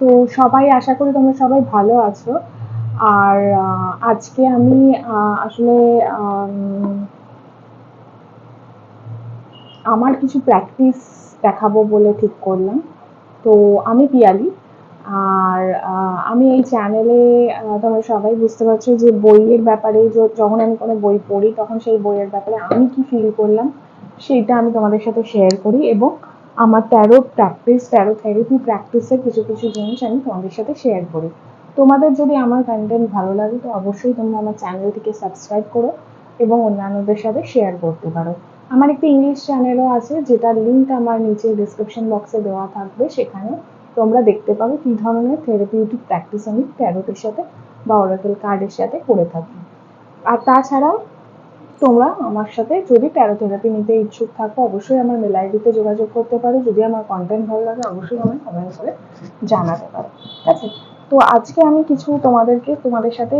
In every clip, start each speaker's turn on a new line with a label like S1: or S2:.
S1: তো সবাই আশা করি তোমরা সবাই ভালো আছো। আর আজকে আমি আসলে আম, আমার কিছু প্র্যাকটিস দেখাবো বলে ঠিক করলাম। তো আমি পিয়ালি আর আমি এই চ্যানেলে তোমরা সবাই বুঝতে পারছ যে বইয়ের ব্যাপারে যখন আমি কোনো বই পড়ি তখন সেই বইয়ের ব্যাপারে আমি কি ফিল করলাম সেইটা আমি তোমাদের সাথে শেয়ার করি এবং আমার ট্যারো প্র্যাকটিস ট্যারো থেরাপি প্র্যাকটিসের কিছু কিছু জিনিস আমি তোমাদের সাথে শেয়ার করি। তোমাদের যদি আমার কন্টেন্ট ভালো লাগে তো অবশ্যই তোমরা আমার চ্যানেলটিকে সাবস্ক্রাইব করো এবং অন্যান্যদের সাথে শেয়ার করতে পারো। আমার একটি ইংলিশ চ্যানেলও আছে যেটার লিঙ্ক আমার নিচে ডিসক্রিপশন বক্সে দেওয়া থাকবে। সেখানে তোমরা দেখতে পাবে কী ধরনের থেরাপিউটিক প্র্যাকটিস আমি ট্যারোটের সাথে বা অরাকেল কার্ডের সাথে করে থাকি। আর তাছাড়াও তোমরা আমার সাথে যদি ট্যারো থেরাপি নিতে ইচ্ছুক থাকো, অবশ্যই আমার মেল আইডিতে যোগাযোগ করতে পারো। যদি আমার কন্টেন্ট ভালো লাগে, অবশ্যই আমায় কমেন্ট করে জানাতে পারো। ঠিক আছে? তো আজকে আমি কিছু তোমাদেরকে, তোমাদের সাথে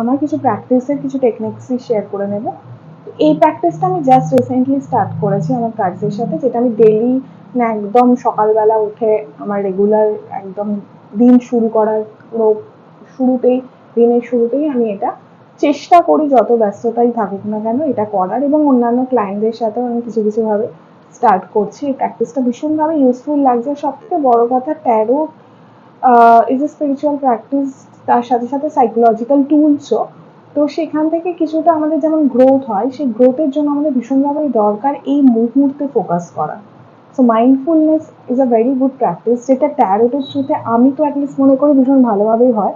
S1: আমার কিছু প্র্যাকটিসের কিছু টেকনিক্সই শেয়ার করে নেব। এই প্র্যাকটিসটা আমি জাস্ট রিসেন্টলি স্টার্ট করেছি আমার কাজের সাথে, যেটা আমি ডেলি না একদম সকালবেলা উঠে আমার রেগুলার একদম দিন শুরু করার পুরো শুরুতেই, দিনের শুরুতেই আমি এটা চেষ্টা করি যত ব্যস্ততাই থাকুক না কেন এটা করার এবং অন্যান্য ক্লায়েন্টদের সাথেও আমি কিছু কিছু ভাবে স্টার্ট করছি। এই প্র্যাকটিসটা ভীষণভাবে ইউজফুল লাগছে। সব থেকে বড় কথা tarot is a spiritual practice তার সাথে সাথে সাইকোলজিক্যাল টুলসও তো সেখান থেকে কিছুটা আমাদের যেমন গ্রোথ হয়, সেই গ্রোথের জন্য আমাদের ভীষণভাবে দরকার এই মুহূর্তে ফোকাস করা। So mindfulness is a very good practice যেটা ট্যারোটের থ্রুতে আমি তো অ্যাটলিস্ট মনে করি ভীষণ ভালোভাবেই হয়।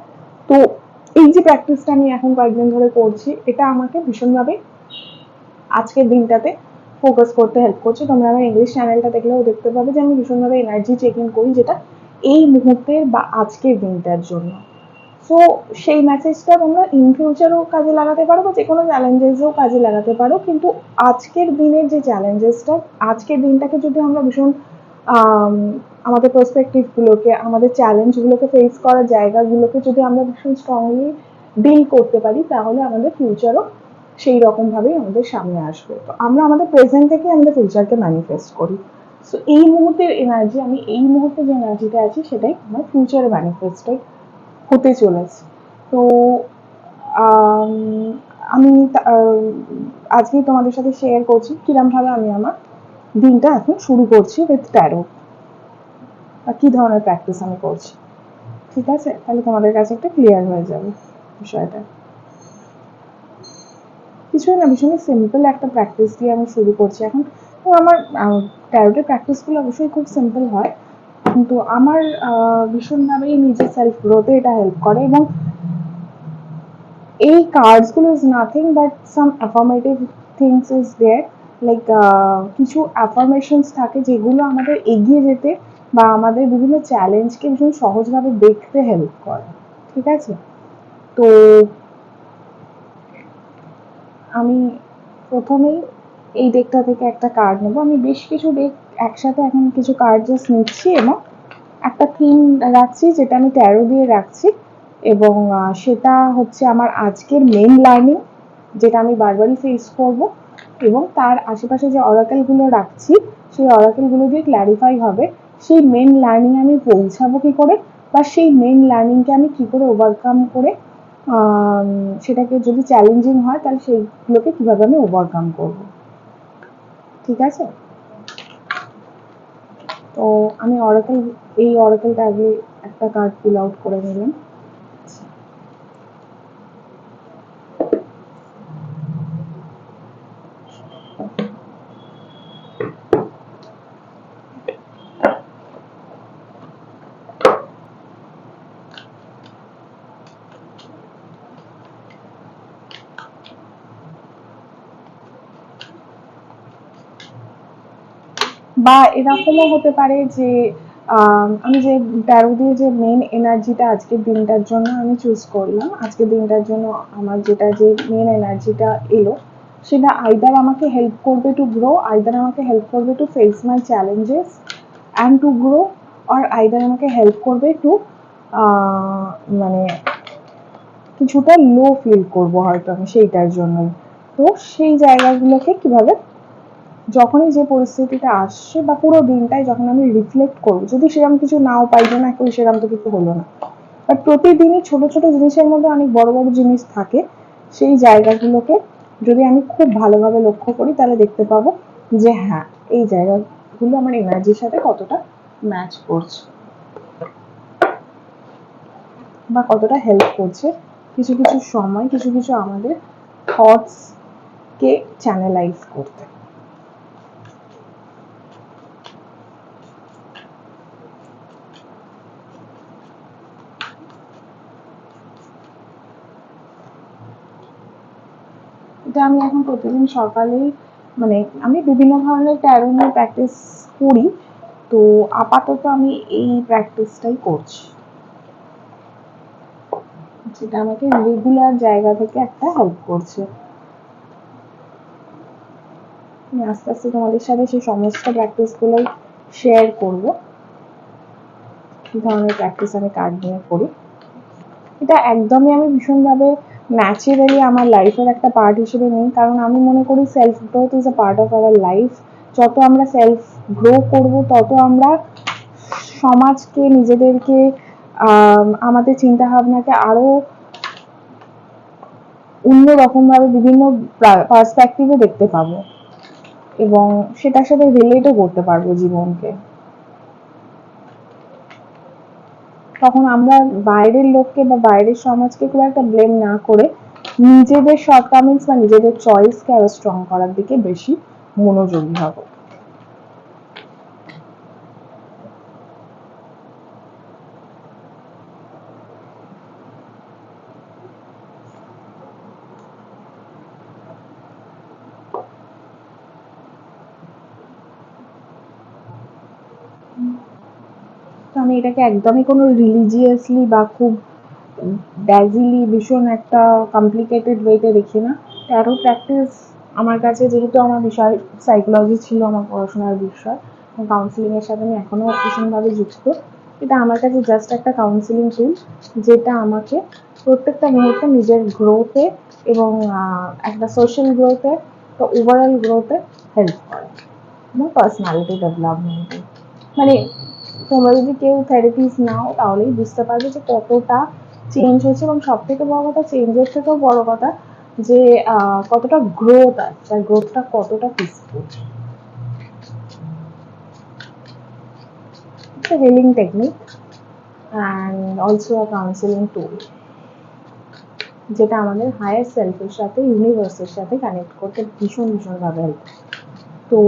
S1: তো এই যে প্র্যাকটিসটা আমি এখন কয়েকদিন ধরে করছি, এটা আমাকে ভীষণভাবে আজকের দিনটাতে ফোকাস করতে হেল্প করছে। তোমরা আমার ইংলিশ চ্যানেলটা দেখলেও দেখতে পাবে যে আমি ভীষণভাবে এনার্জি চেক ইন করি যেটা এই মুহূর্তের বা আজকের দিনটার জন্য। সো সেই মেসেজটা তোমরা ইন ফিউচারও কাজে লাগাতে পারো বা যে কোনো চ্যালেঞ্জেসও কাজে লাগাতে পারো। কিন্তু আজকের দিনের যে চ্যালেঞ্জেসটা আজকের দিনটাকে যদি আমরা ভীষণ আমাদের পার্সপেক্টিভগুলোকে আমাদের চ্যালেঞ্জগুলোকে ফেস করার জায়গাগুলোকে যদি আমরা ভীষণ স্ট্রংলি ডিল করতে পারি, তাহলে আমাদের ফিউচারও সেই রকমভাবেই আমাদের সামনে আসবে। তো আমরা আমাদের প্রেজেন্ট থেকে আমাদের ফিউচারকে ম্যানিফেস্ট করি। সো এই মুহূর্তের এনার্জি আমি এই মুহূর্তে যে এনার্জিটা আছি, সেটাই আমার ফিউচারে ম্যানিফেস্টে হতে চলেছে। তো, আমি আজকেই তোমাদের সাথে শেয়ার করছি। কিরমভাবে আমি আমার দিনটা এখন শুরু করছি উইথ ট্যারো বা কী ধরনের প্র্যাকটিস আমি করছি? ঠিক আছে? তাহলে তোমাদের কাছে একটা ক্লিয়ার হয়ে যাবে বিষয়টা। কিছুই না, ভীষণই সিম্পল একটা প্র্যাকটিস দিয়ে আমি শুরু করছি। এখন আমার ট্যারোটের প্র্যাকটিসগুলো অবশ্যই খুব সিম্পল হয়। কিন্তু আমার ভীষণভাবেই নিজের সেলফ গ্রোথে এটা হেল্প করে এবং এই কার্ডসগুলো is nothing but some affirmative things is there like কিছু অ্যাফার্মেশনস থাকে যেগুলো আমাদের এগিয়ে যেতে বা আমাদের বিভিন্ন চ্যালেঞ্জকে ভীষণ সহজভাবে দেখতে হেল্প করে, ঠিক আছে? তো আমি প্রথমেই এই ডেকটা থেকে একটা কার্ড নেব। আমি বেশ কিছু ডেক একসাথে এখন কিছু কার্ড জাস্ট নিচ্ছি এবং একটা থিম রাখছি যেটা আমি ট্যারো দিয়ে রাখছি এবং সেটা হচ্ছে আমার আজকের মেন লার্নিং যেটা আমি বারবারই ফেস করব। এবং তার আশেপাশে যে অরাকেলগুলো রাখছি, সেই অরাকেলগুলো দিয়ে ক্ল্যারিফাই হবে সেই মেন লার্নিং আমি পৌঁছাবো কি করে বা সেই মেন লার্নিংকে আমি কি করে ওভারকাম করে সেটাকে যদি চ্যালেঞ্জিং হয় তাহলে সেইগুলোকে কীভাবে আমি ওভারকাম করব? ঠিক আছে? তো আমি অরাকেল এই অরাকেলটা আগে একটা কার্ড পুল আউট করে নিলাম। বা এরকমও হতে পারে যে আমি যে ট্যারো দিয়ে যে মেন এনার্জিটা আজকের দিনটার জন্য আমি চুজ করলাম, আজকের দিনটার জন্য আমার যেটা যে মেন এনার্জিটা এলো, সেটা আইদার আমাকে হেল্প করবে টু গ্রো আইদার আমাকে হেল্প করবে to face my challenges and to grow R either আমাকে হেল্প করবে টু মানে কিছুটা লো ফিল করব হয়তো আমি সেইটার জন্যই। তো সেই জায়গাগুলোকে কীভাবে যখনই যে পরিস্থিতিটা আসছে বা পুরো দিনটাই যখন আমি রিফ্লেক্ট করব, যদি সেরকম কিছু নাও পাই যে না করি সেরকম তো কিছু হলো না। বাট প্রতিদিনই ছোট ছোট জিনিসের মধ্যে অনেক বড় বড় জিনিস থাকে, সেই জায়গাগুলোকে যদি আমি খুব ভালোভাবে লক্ষ্য করি, তাহলে দেখতে পাবো যে হ্যাঁ এই জায়গাগুলো আমার এনার্জির সাথে কতটা ম্যাচ করছে বা কতটা হেল্প করছে। কিছু কিছু সময়, কিছু কিছু আমাদের থটস কে চ্যানেলাইজ করতে। এটা আমি এখন প্রতিদিন সকালেই মানে আমি বিভিন্ন ধরনের নিয়ে প্র্যাকটিস করি, তো আপাতত আমি এই প্র্যাকটিসটাই করছি। যেটা আমাকে রেগুলার জায়গা থেকে একটা হেল্প করছে। আমি আস্তে আস্তে তোমাদের সাথে সেই সমস্ত প্র্যাকটিসগুলোই শেয়ার করব। কি ধরনের প্র্যাকটিস আমি কার্ড নিয়ে করি। এটা একদমই আমি ভীষণভাবে ন্যাচারালি আমার লাইফের একটা পার্ট হিসেবে নেই কারণ আমি মনে করি self growth is a part of our life যত আমরা সেলফ গ্রো করব তত আমরা সমাজকে নিজেদেরকে আম, আমাদের চিন্তা ভাবনাকে আরও অন্য রকম ভাবে বিভিন্ন পার্সপেক্টিভে দেখতে পাবো। এবং সেটার সাথে রিলেটও করতে পারব জীবনকে। তখন আমরা বাইরের লোককে বা বাইরের সমাজকে খুব একটা ব্লেম না করে নিজেদের শর্টকামিংস বা নিজেদের চয়েসকে আরও স্ট্রং করার দিকে বেশি মনোযোগী হব। এটাকে একদমই কোনো রিলিজিয়াসলি বা খুব ড্যাজিলি ভীষণ একটা কমপ্লিকেটেড ওয়েতে দেখি না। ট্যারো প্র্যাকটিস আমার কাছে যেহেতু আমার বিষয় সাইকোলজি ছিল আমার পড়াশোনার বিষয় কাউন্সিলিং এর সাথে আমি এখনও ভীষণভাবে যুক্ত। এটা আমার কাছে জাস্ট একটা কাউন্সিলিং টুল যেটা আমাকে প্রত্যেকটা মুহূর্তে নিজের গ্রোথে এবং একটা সোশ্যাল গ্রোথে তো ওভারঅল গ্রোথে হেল্প করে। আমার পার্সোনালিটি ডেভেলপমেন্টে মানে তোমরা যদি কেউ থেরাপিস নাও, তাহলেই বুঝতে পারবে যে কতটা চেঞ্জ হচ্ছে এবং সব থেকে বড় কথা চেঞ্জের থেকেও বড় কথা যে কতটা গ্রোথ আছে আর গ্রোথটা কতটা peaceful healing technique and also a counseling tool, যেটা আমাদের হায়ার সেলফের সাথে ইউনিভার্সের সাথে কানেক্ট করতে ভীষণ ভীষণভাবে হেল্প তো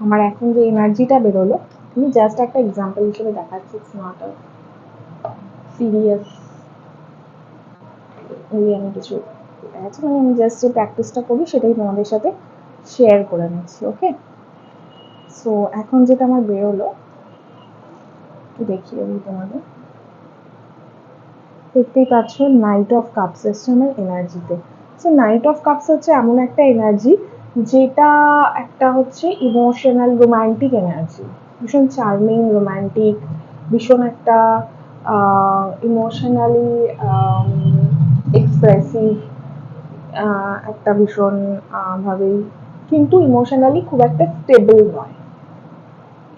S1: আমার এখন যে এনার্জিটা বেরোলো আমি জাস্ট একটা এক্সাম্পল হিসেবে দেখাচ্ছি ইটস নট আ সিরিয়াস আমি কিছু আছে মানে আমি জাস্ট যে প্র্যাকটিসটা করি, সেটাই তোমাদের সাথে শেয়ার করে নিচ্ছি ওকে সো এখন যেটা আমার বেরোলো, একটু দেখিয়ে দিই তোমাদের। দেখতেই পাচ্ছ নাইট অফ কাপস এসছে আমার এনার্জিতে সো নাইট অফ কাপস হচ্ছে এমন একটা এনার্জি যেটা একটা হচ্ছে ইমোশনাল রোমান্টিক এনার্জি ভীষণ চার্মিং রোম্যান্টিক ভীষণ একটা ইমোশনালি এক্সপ্রেসিভ একটা ভীষণ ভাবেই। কিন্তু ইমোশনালি খুব একটা স্টেবল নয়।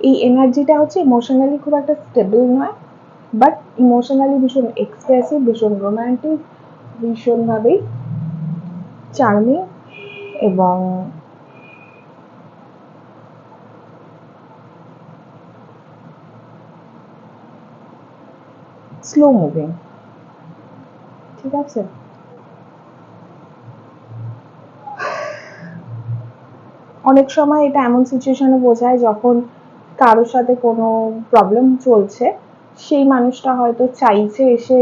S1: এই এনার্জিটা হচ্ছে ইমোশনালি খুব একটা স্টেবল নয় বাট ইমোশনালি ভীষণ এক্সপ্রেসিভ ভীষণ রোমান্টিক ভীষণভাবেই চার্মিং এবং স্লো মুভিং ঠিক আছে অনেক সময় এটা এমন সিচুয়েশনে বোঝায় যখন কারোর সাথে কোনো প্রবলেম চলছে, সেই মানুষটা হয়তো চাইছে এসে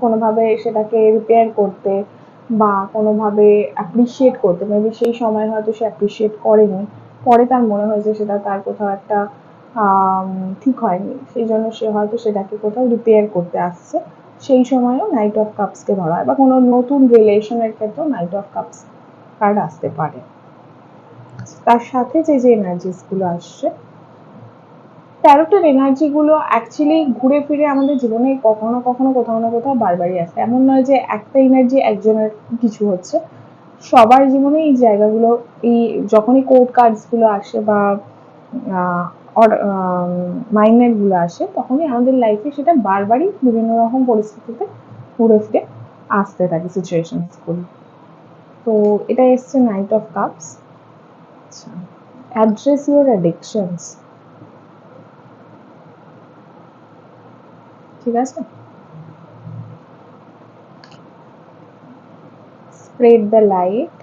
S1: কোনোভাবে সেটাকে রিপেয়ার করতে বা কোনোভাবে অ্যাপ্রিসিয়েট করতে। মেবি সেই সময় হয়তো সে অ্যাপ্রিসিয়েট করেনি। পরে তার মনে হয়েছে সেটা তার কোথাও একটা ঠিক হয়নি। সেই জন্য সে হয়তো সেটাকে কোথাও রিপেয়ার করতে আসছে। সেই সময়ও নাইট অফ কাপসকে ধরা হয় বা কোনো নতুন রিলেশনের ক্ষেত্রেও নাইট অফ কাপস কার্ড আসতে পারে। তার সাথে যে যে এনার্জিসগুলো আসছে ট্যারোটের এনার্জি গুলো অ্যাকচুয়ালি ঘুরে ফিরে আমাদের জীবনে কখনো কখনো কোথাও না কোথাও বারবারই আসে। এমন নয় যে একটা এনার্জি একজনের কিছু হচ্ছে। সবার জীবনে এই জায়গাগুলো, এই যখনই কোর্ট কার্ডসগুলো আসে বা মাইন্ডনেটগুলো আসে, তখনই আমাদের লাইফে সেটা বারবারই বিভিন্ন রকম পরিস্থিতিতে ঘুরে ফিরে আসতে থাকে সিচুয়েশনসগুলো তো এটা এসছে নাইট অফ কাপস আচ্ছা অ্যাড্রেস ইউর অ্যাডিকশনস ঠিক আছে? Spread the light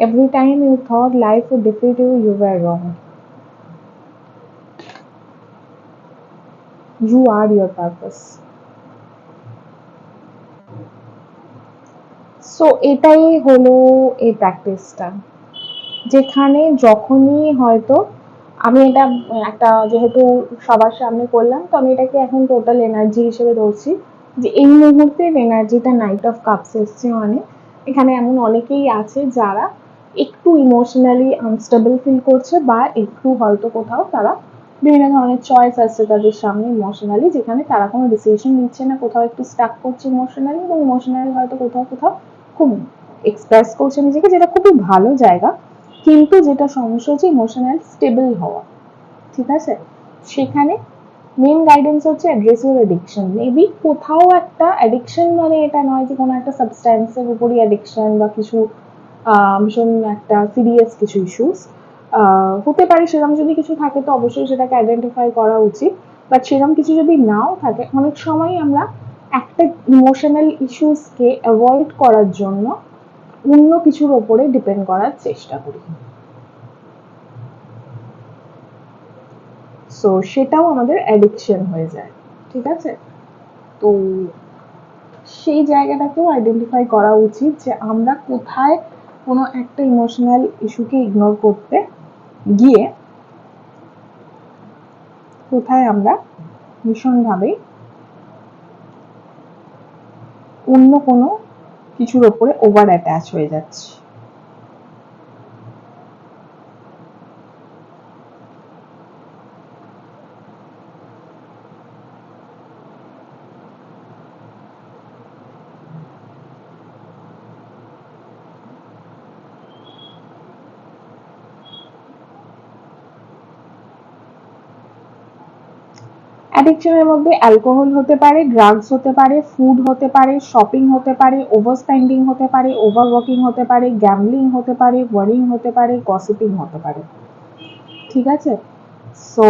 S1: every time you thought life would defeat you you were wrong. You are your purpose. So এটাই হলো এই প্র্যাকটিসটা যেখানে যখনই হয়তো আমি এটা, একটা যেহেতু সবার সামনে করলাম, তো আমি এটাকে এখন টোটাল এনার্জি হিসেবে ধরছি যে এই মুহূর্তের এনার্জিটা নাইট অফ কাপস এসছে মানে। এখানে এমন অনেকেই আছে যারা একটু ইমোশনালি আনস্টেবল ফিল করছে বা একটু হয়তো কোথাও তারা বিভিন্ন ধরনের চয়েস আসছে তাদের সামনে ইমোশনালি যেখানে তারা কোনো ডিসিশন নিচ্ছে না, কোথাও একটু স্টাক করছে ইমোশনালি এবং ইমোশনালি হয়তো কোথাও কোথাও খুব এক্সপ্রেস করছে নিজেকে, যেটা খুবই ভালো জায়গা। কিন্তু যেটা সমস্যা হচ্ছে ইমোশনাল স্টেবল হওয়া। ঠিক আছে? সেখানে মেন গাইডেন্স হচ্ছে অ্যাড্রেস ইউর অ্যাডিকশন মেবি কোথাও একটা অ্যাডিকশন মানে এটা নয় যে কোনো একটা সাবস্ট্যান্সের উপরই অ্যাডিকশন বা কিছু ভীষণ একটা সিরিয়াস কিছু ইস্যুস হতে পারে সেরকম যদি কিছু থাকে তো অবশ্যই সেটাকে আইডেন্টিফাই করা উচিত। বাট সেরকম কিছু যদি নাও থাকে, অনেক সময় আমরা একটা ইমোশনাল ইস্যুসকে অ্যাভয়েড করার জন্য অন্য কিছুর ওপরে ডিপেন্ড করার চেষ্টা করি। সো সেটাও আমাদের অ্যাডিকশন হয়ে যায়, ঠিক আছে? তো সেই জায়গাটাকেও আইডেন্টিফাই করা উচিত যে আমরা কোথায় কোনো একটা ইমোশনাল ইস্যুকে ইগনোর করতে গিয়ে কোথায় আমরা ভীষণভাবে অন্য কোনো কিছুর ওপরে ওভার অ্যাটাচ হয়ে যাচ্ছি। অ্যাডিকশনের মধ্যে অ্যালকোহল হতে পারে ড্রাগস হতে পারে ফুড হতে পারে শপিং হতে পারে ওভার স্পেন্ডিং হতে পারে ওভার ওয়ার্কিং হতে পারে গ্যামলিং হতে পারে ওয়ারিং হতে পারে গসিপিং হতে পারে। ঠিক আছে? সো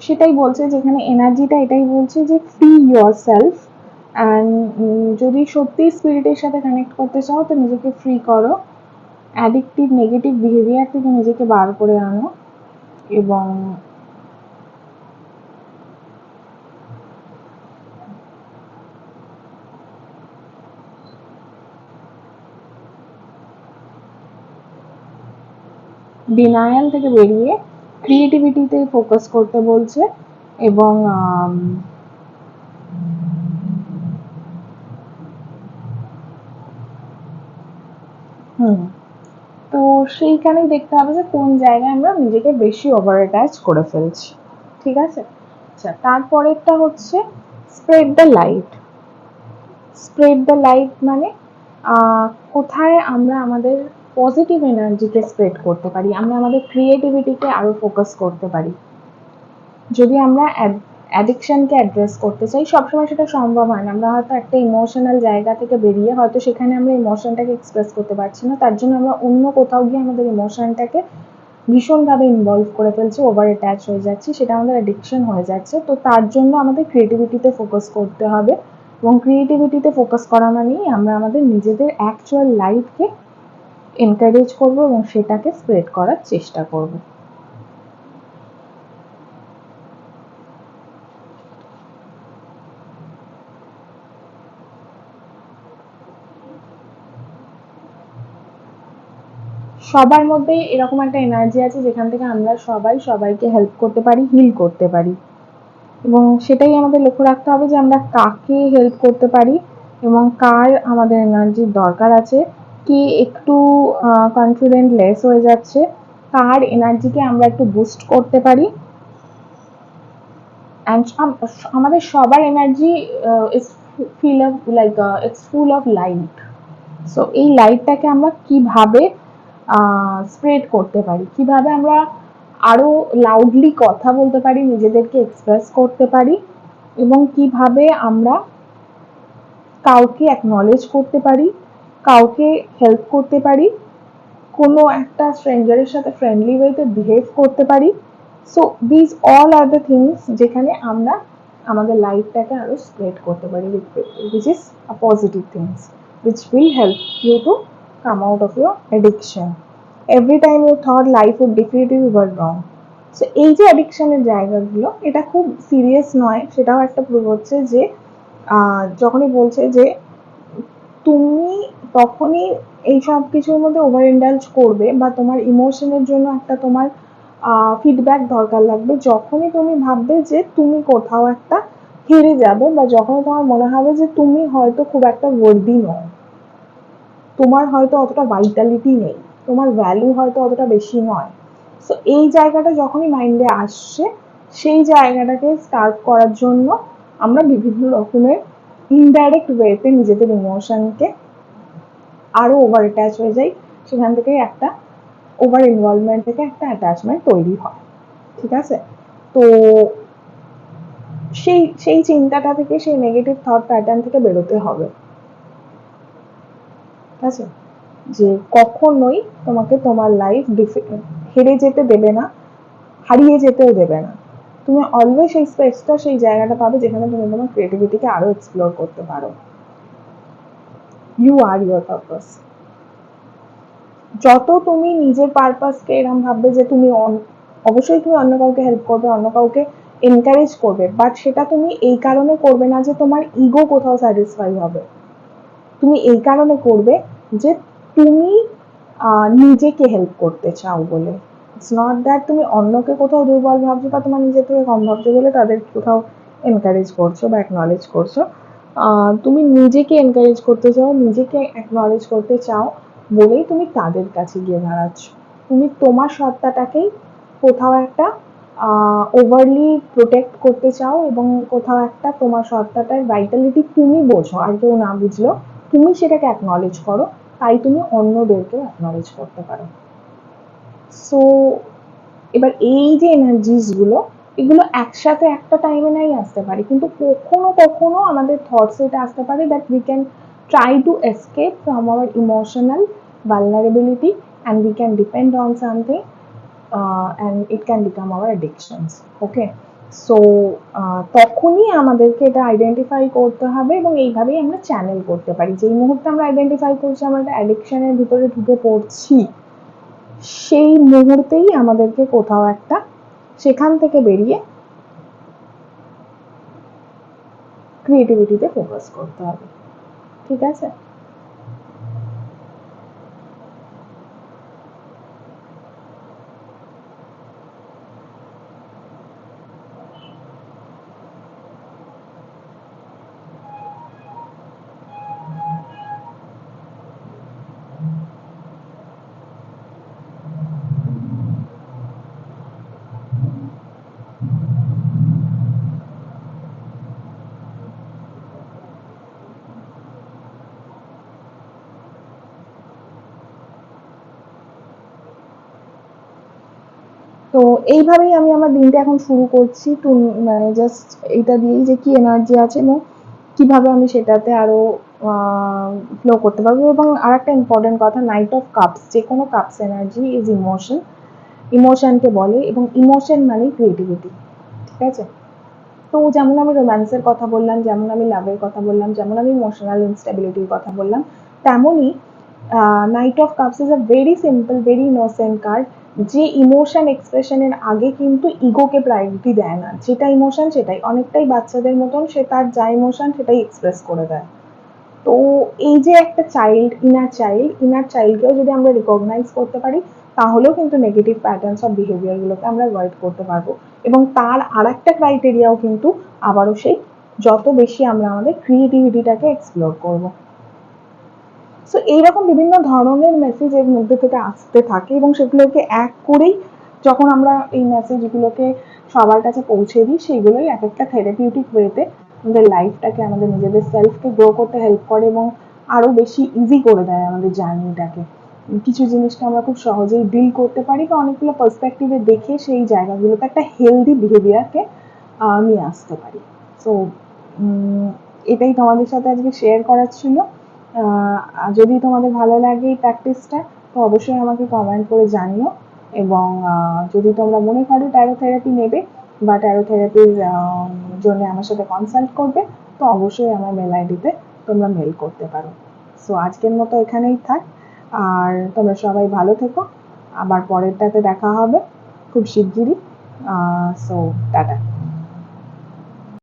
S1: সেটাই বলছে যেখানে এনার্জিটা এটাই বলছে যে ফ্রি ইয়োর সেলফ অ্যান্ড যদি সত্যি স্পিরিটের সাথে কানেক্ট করতে চাও, তো নিজেকে ফ্রি করো। অ্যাডিকটিভ নেগেটিভ বিহেভিয়ার থেকে নিজেকে বার করে আনো। এবং ডিনায়াল থেকে বেরিয়ে ক্রিয়েটিভিটিতে ফোকাস করতে বলছে এবং হুম, তো সেইখানেই দেখতে হবে যে কোন জায়গায় আমরা নিজেকে বেশি ওভার অ্যাটাচ করে ফেলছি, ঠিক আছে? আচ্ছা তারপরেরটা হচ্ছে spread the light spread the light মানে কোথায় আমরা আমাদের পজিটিভ এনার্জিকে স্প্রেড করতে পারি, আমরা আমাদের ক্রিয়েটিভিটিকে আরও ফোকাস করতে পারি। যদি আমরা অ্যাডিকশনকে অ্যাড্রেস করতে চাই, সবসময় সেটা সম্ভব হয় না। আমরা হয়তো একটা ইমোশনাল জায়গা থেকে বেরিয়ে হয়তো সেখানে আমরা ইমোশনটাকে এক্সপ্রেস করতে পারছি না, তার জন্য আমরা অন্য কোথাও গিয়ে আমাদের ইমোশনটাকে ভীষণভাবে ইনভলভ করে ফেলছি ওভার অ্যাটাচ হয়ে যাচ্ছি, সেটা আমাদের অ্যাডিকশন হয়ে যাচ্ছে। তো তার জন্য আমাদের ক্রিয়েটিভিটিতে ফোকাস করতে হবে এবং ক্রিয়েটিভিটিতে ফোকাস করা মানেই আমরা আমাদের নিজেদের অ্যাকচুয়াল লাইফকে এনকারেজ করব এবং সেটাকে স্প্রেড করার চেষ্টা করব। সবার মধ্যে এরকম একটা এনার্জি আছে যেখান থেকে আমরা সবাই সবাইকে হেল্প করতে পারি হিল করতে পারি। এবং সেটাই আমাদের লক্ষ্য রাখতে হবে যে আমরা কাকে হেল্প করতে পারি এবং কার আমাদের এনার্জির দরকার আছে। কি একটু কনফিডেন্ট লেস হয়ে যাচ্ছে কার এনার্জিকে আমরা একটু বুস্ট করতে পারি। আমাদের সবার energy feel of like it's full of light so এই লাইটটাকে আমরা কীভাবে স্প্রেড করতে পারি? কীভাবে আমরা আরও লাউডলি কথা বলতে পারি, নিজেদেরকে এক্সপ্রেস করতে পারি? এবং কীভাবে আমরা কাউকে অ্যাকনলেজ করতে পারি? কাউকে হেল্প করতে পারি কোনো একটা স্ট্রেঞ্জারের সাথে ফ্রেন্ডলি ওয়েতে বিহেভ করতে পারি so this all are the things যেখানে আমরা আমাদের লাইফটাকে আরও স্প্রেড করতে পারি which is a positive things which will help you to come out of your addiction. Every time you thought life would defeat you, you. So এই যে অ্যাডিকশনের জায়গাগুলো এটা খুব সিরিয়াস নয় সেটাও একটা প্রুভ হচ্ছে যে যখনই বলছে যে তুমি তখনই এই সব কিছুর মধ্যে ওভার ইন্ডালজ করবে বা তোমার ইমোশনের জন্য একটা তোমার ফিডব্যাক দরকার লাগবে। যখনই তুমি ভাববে যে তুমি কোথাও একটা হেরে যাবে বা যখনই তোমার মনে হবে যে তুমি হয়তো খুব একটা ওয়ার্দি নও, তোমার হয়তো অতটা ভাইটালিটি নেই, তোমার ভ্যালু হয়তো অতটা বেশি নয়। সো এই জায়গাটা যখনই মাইন্ডে আসছে, সেই জায়গাটাকে স্টার্ট করার জন্য আমরা বিভিন্ন রকমের ইনডাইরেক্ট ওয়েতে নিজেদের ইমোশনকে আরও ওভার অ্যাটাচ হয়ে যাই সেখান থেকে একটা ওভার ইনভলভমেন্ট থেকে একটা অ্যাটাচমেন্ট তৈরি হয়। ঠিক আছে? তো সেই সেই চিন্তাটা থেকে, সেই নেগেটিভ থট প্যাটার্ন থেকে বেরোতে হবে। ঠিক আছে? যে কখনোই তোমাকে তোমার লাইফ হেরে যেতে দেবে না, হারিয়ে যেতেও দেবে না। তুমি অলওয়েজ সেই স্পেসটা সেই জায়গাটা পাবে যেখানে তুমি তোমার ক্রিয়েটিভিটিকে আরও এক্সপ্লোর করতে পারো। ইউ আর ইউর পারপাস যত তুমি নিজের পারপাসকে এরকম ভাববে যে তুমি অবশ্যই তুমি অন্য কাউকে হেল্প করবে, অন্য কাউকে এনকারেজ করবে বাট সেটা তুমি এই কারণে করবে না যে তোমার ইগো কোথাও স্যাটিসফাই হবে। তুমি এই কারণে করবে যে তুমি নিজেকে হেল্প করতে চাও বলে। ইটস নট দ্যাট তুমি অন্যকে কোথাও দুর্বল ভাবছ বা তোমার নিজের থেকে কম ভাবছ বলে তাদের কোথাও এনকারেজ করছ বা অ্যাকনলেজ করছ। তুমি নিজেকে এনকারেজ করতে চাও, নিজেকে অ্যাকনলেজ করতে চাও বলেই তুমি তাদের কাছে গিয়ে দাঁড়াচ্ছ। তুমি তোমার সত্তাটাকেই কোথাও একটা ওভারলি প্রোটেক্ট করতে চাও এবং কোথাও একটা তোমার সত্তাটার ভাইটালিটি তুমি বোঝো। আর কেউ না বুঝলো তুমি সেটাকে অ্যাকনলেজ করো, তাই তুমি অন্যদেরকেও অ্যাকনলেজ করতে পারো। সো এবার এই যে এনার্জিসগুলো এগুলো একসাথে একটা টাইমে নাই আসতে পারে। কিন্তু কখনো কখনো আমাদের থটস এটা আসতে পারে that we can try to escape from our emotional and we can depend on something uh, and it can become our addictions okay? So তখনই আমাদেরকে এটা আইডেন্টিফাই করতে হবে এবং এইভাবেই আমরা চ্যানেল করতে পারি। যেই মুহূর্তে আমরা আইডেন্টিফাই করছি আমরা একটা অ্যাডিকশনের ভিতরে ঢুকে পড়ছি সেই মুহূর্তেই আমাদেরকে কোথাও একটা সেখান থেকে বেরিয়ে ক্রিয়েটিভিটিতে ফোকাস করতে হবে। ঠিক আছে? তো এইভাবেই আমি আমার দিনটা এখন শুরু করছি টু মানে জাস্ট এটা দিয়েই যে কি এনার্জি আছে এবং কীভাবে আমি সেটাতে আরও ফ্লো করতে পারব এবং আর একটা ইম্পর্টেন্ট কথা নাইট অফ কাপস যে কোনো কাপস এনার্জি ইজ ইমোশন ইমোশনকে বলে এবং ইমোশন মানে ক্রিয়েটিভিটি ঠিক আছে? তো যেমন আমি রোম্যান্সের কথা বললাম, যেমন আমি লাভের কথা বললাম, যেমন আমি ইমোশনাল ইনস্টেবিলিটির কথা বললাম, তেমনই knight of cups is a very simple very innocent card যে ইমোশন এক্সপ্রেশনের আগে কিন্তু ইগোকে প্রায়োরিটি দেয় না। যেটা ইমোশন সেটাই। অনেকটাই বাচ্চাদের মতন সে তার যা ইমোশন সেটাই এক্সপ্রেস করে দেয়। তো এই যে একটা চাইল্ড ইনার চাইল্ড ইনার চাইল্ডকেও যদি আমরা রিকগনাইজ করতে পারি, তাহলেও কিন্তু নেগেটিভ প্যাটার্নস অফ বিহেভিয়ারগুলোকে আমরা অ্যাভয়েড করতে পারব। এবং তার আর একটা ক্রাইটেরিয়াও কিন্তু আবারও সেই, যত বেশি আমরা আমাদের ক্রিয়েটিভিটিটাকে এক্সপ্লোর করব। সো এইরকম বিভিন্ন ধরনের মেসেজ এর মধ্যে থেকে আসতে থাকে এবং সেগুলোকে এক করেই যখন আমরা এই মেসেজগুলোকে সবার কাছে পৌঁছে দিই, সেগুলোই এক একটা থেরাপিউটিক ওয়েতে আমাদের লাইফটাকে আমাদের নিজেদের সেলফকে গ্রো করতে হেল্প করে এবং আরও বেশি ইজি করে দেয় আমাদের জার্নিটাকে কিছু জিনিসকে আমরা খুব সহজেই ডিল করতে পারি বা অনেকগুলো পার্সপেক্টিভে দেখে সেই জায়গাগুলোতে একটা হেলদি বিহেভিয়ারকে নিয়ে আসতে পারি। সো এটাই তোমাদের সাথে আজকে শেয়ার করার ছিল। যদি তোমাদের ভালো লাগে এই প্র্যাকটিসটা তো অবশ্যই আমাকে কমেন্ট করে জানিও। এবং যদি তোমরা মনে করো ট্যারো থেরাপি নেবে বা ট্যারো থেরাপির জন্য আমার সাথে কনসাল্ট করবে, তো অবশ্যই আমার মেল আইডিতে তোমরা মেল করতে পারো। সো আজকের মতো এখানেই থাক। আর তোমরা সবাই ভালো থেকো। আবার পরেরটাতে দেখা হবে খুব শিগগিরই। So tata.